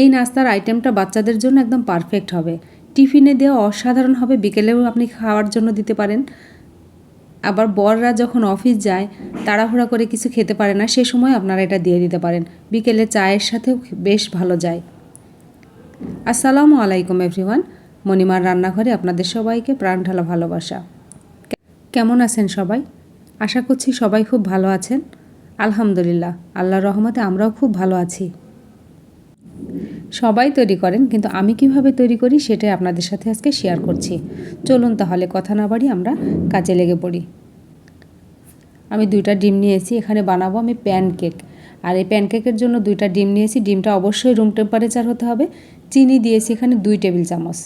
এই নাস্তার আইটেমটা বাচ্চাদের জন্য একদম পারফেক্ট হবে। টিফিনে দেওয়া অসাধারণ হবে, বিকেলেও আপনি খাওয়ার জন্য দিতে পারেন। আবার বররা যখন অফিস যায়, তাড়াহুড়া করে কিছু খেতে পারে না, সে সময় আপনারা এটা দিয়ে দিতে পারেন। বিকেলে চায়ের সাথেও বেশ ভালো যায়। আসসালামু আলাইকুম এভরিওয়ান মণিমার রান্নাঘরে আপনাদের সবাইকে প্রাণ ঢালা ভালোবাসা। কেমন আছেন সবাই? আশা করছি সবাই খুব ভালো আছেন। আলহামদুলিল্লাহ, আল্লাহর রহমতে আমরাও খুব ভালো আছি। সবাই তৈরি করেন, কিন্তু আমি কীভাবে তৈরি করি সেটাই আপনাদের সাথে আজকে শেয়ার করছি। চলুন তাহলে কথা না বাড়ি আমরা কাজে লেগে পড়ি। আমি দুইটা ডিম নিয়েছি, এখানে বানাবো আমি প্যানকেক আর এই প্যানকেকের জন্য দুইটা ডিম নিয়েছি, ডিমটা অবশ্যই রুম টেম্পারেচার হতে হবে। চিনি দিয়েছি এখানে দুই টেবিল চামচ।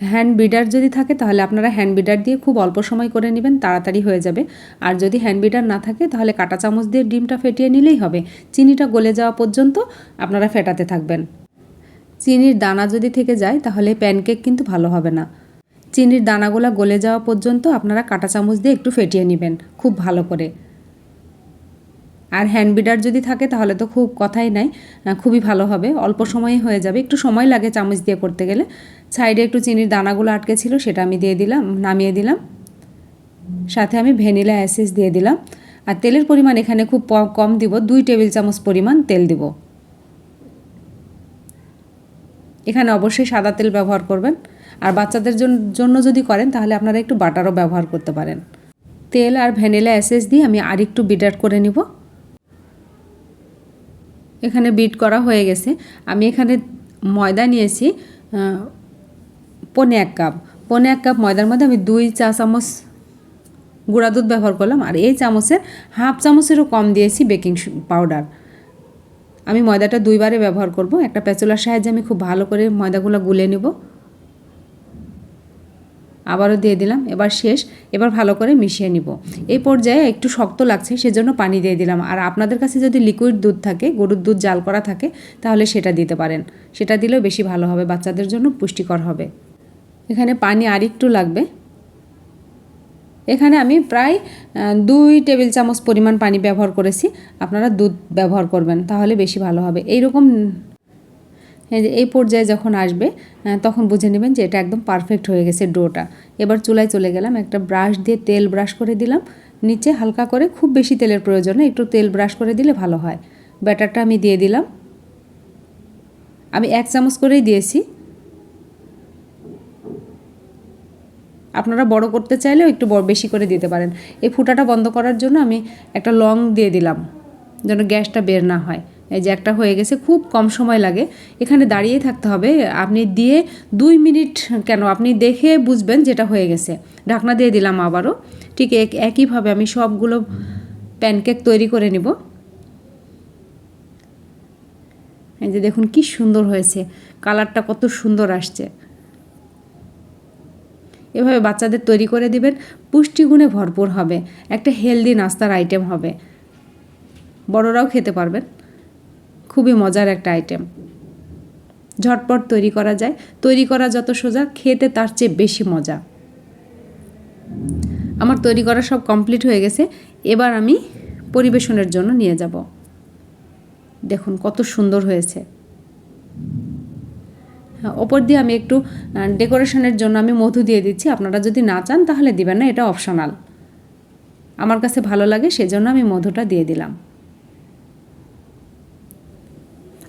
হ্যান্ড বিডার যদি থাকে, তাহলে আপনারা হ্যান্ড বিডার দিয়ে খুব অল্প সময় করে নেবেন, তাড়াতাড়ি হয়ে যাবে। আর যদি হ্যান্ড বিডার না থাকে, তাহলে কাটা চামচ দিয়ে ডিমটা ফেটিয়ে নিলেই হবে। চিনিটা গলে যাওয়া পর্যন্ত আপনারা ফেটাতে থাকবেন। চিনির দানা যদি থেকে যায়, তাহলে প্যানকেক কিন্তু ভালো হবে না। চিনির দানাগুলো গলে যাওয়া পর্যন্ত আপনারা কাঁটা চামচ দিয়ে একটু ফেটিয়ে নেবেন, খুব ভালো করে। আর হ্যান্ড বিডার যদি থাকে, তাহলে তো খুব কথাই নাই। খুবই ভালো হবে। অল্প সময়ে হয়ে যাবে। একটু সময় লাগে চামচ দিয়ে করতে গেলে। সাইডে একটু চিনির দানাগুলো আটকে ছিল, সেটা আমি দিয়ে দিলাম, নামিয়ে দিলাম। সাথে আমি ভ্যানিলা অ্যাসেস দিয়ে দিলাম। আর তেলের পরিমাণ এখানে খুব কম দিব। দুই টেবিল চামচ পরিমাণ তেল দিব। এখানে অবশ্যই সাদা তেল ব্যবহার করবেন। আর বাচ্চাদের জন্য যদি করেন, তাহলে আপনারা একটু বাটারও ব্যবহার করতে পারেন। তেল আর ভ্যানিলা অ্যাসেস দিয়ে আমি আর একটু বিটার করে নিব। এখানে বিট করা হয়ে গেছে। আমি এখানে ময়দা নিয়েছি পনে এক কাপ পনে এক কাপ ময়দার মধ্যে আমি দুই চা চামচ গুঁড়া দুধ ব্যবহার করলাম। আর এই চামচের হাফ চামচেরও কম দিয়েছি বেকিং পাউডার আমি ময়দাটা দুইবারে ব্যবহার করব। একটা প্যাচুলার সাহায্যে আমি খুব ভালো করে ময়দাগুলো গুলে নেব। আবারও দিয়ে দিলাম। এবার শেষ, এবার ভালো করে মিশিয়ে নিব। এই পর্যায়ে একটু শক্ত লাগছে, সেজন্য পানি দিয়ে দিলাম। আর আপনাদের কাছে যদি লিকুইড দুধ থাকে, গরুর দুধ জাল করা থাকে, তাহলে সেটা দিতে পারেন। সেটা দিলেও বেশি ভালো হবে, বাচ্চাদের জন্য পুষ্টিকর হবে। এখানে পানি আর একটু লাগবে। এখানে আমি প্রায় দুই টেবিল চামচ পরিমাণ পানি ব্যবহার করেছি। আপনারা দুধ ব্যবহার করবেন, তাহলে বেশি ভালো হবে। এইরকম এই পর্যায়ে যখন আসবে তখন বুঝে নেবেন যে এটা একদম পারফেক্ট হয়ে গেছে ডোটা। এবার চুলায় চলে গেলাম, একটা ব্রাশ দিয়ে তেল ব্রাশ করে দিলাম। নিচে হালকা করে, খুব বেশি তেলের প্রয়োজন একটু তেল ব্রাশ করে দিলে ভালো হয়। ব্যাটারটা আমি দিয়ে দিলাম। আমি এক চামচ করেই দিয়েছি। আপনারা বড় করতে চাইলেও একটু বেশি করে দিতে পারেন। এই ফুটাটা বন্ধ করার জন্য আমি একটা লং দিয়ে দিলাম, যেন গ্যাসটা বের না হয়। এই যে একটা হয়ে গেছে, খুব কম সময় লাগে। এখানে দাঁড়িয়ে থাকতে হবে। আপনি দিয়ে দুই মিনিট কেন? আপনি দেখে বুঝবেন যেটা হয়ে গেছে। ঢাকনা দিয়ে দিলাম আবারও। ঠিক একইভাবে আমি সবগুলো প্যানকেক তৈরি করে নিব। এই যে দেখুন কি সুন্দর হয়েছে। কালারটা কত সুন্দর আসছে। এভাবে বাচ্চাদের তৈরি করে দিবেন, পুষ্টিগুণে ভরপুর হবে। একটা হেলদি নাস্তার আইটেম হবে। বড়রাও খেতে পারবেন। খুবই মজার একটা আইটেম ঝটপট তৈরি করা যায়। তৈরি করা যত সোজা, খেতে তার চেয়ে বেশি মজা। আমার তৈরি করা সব কমপ্লিট হয়ে গেছে। এবার আমি পরিবেশনের জন্য নিয়ে যাব। দেখুন কত সুন্দর হয়েছে। ওপর দিয়ে আমি একটু ডেকোরেশনের জন্য আমি মধু দিয়ে দিচ্ছি। আপনারা যদি না চান, তাহলে দিবেন না, এটা অপশনাল আমার কাছে ভালো লাগে, সেজন্য আমি মধুটা দিয়ে দিলাম।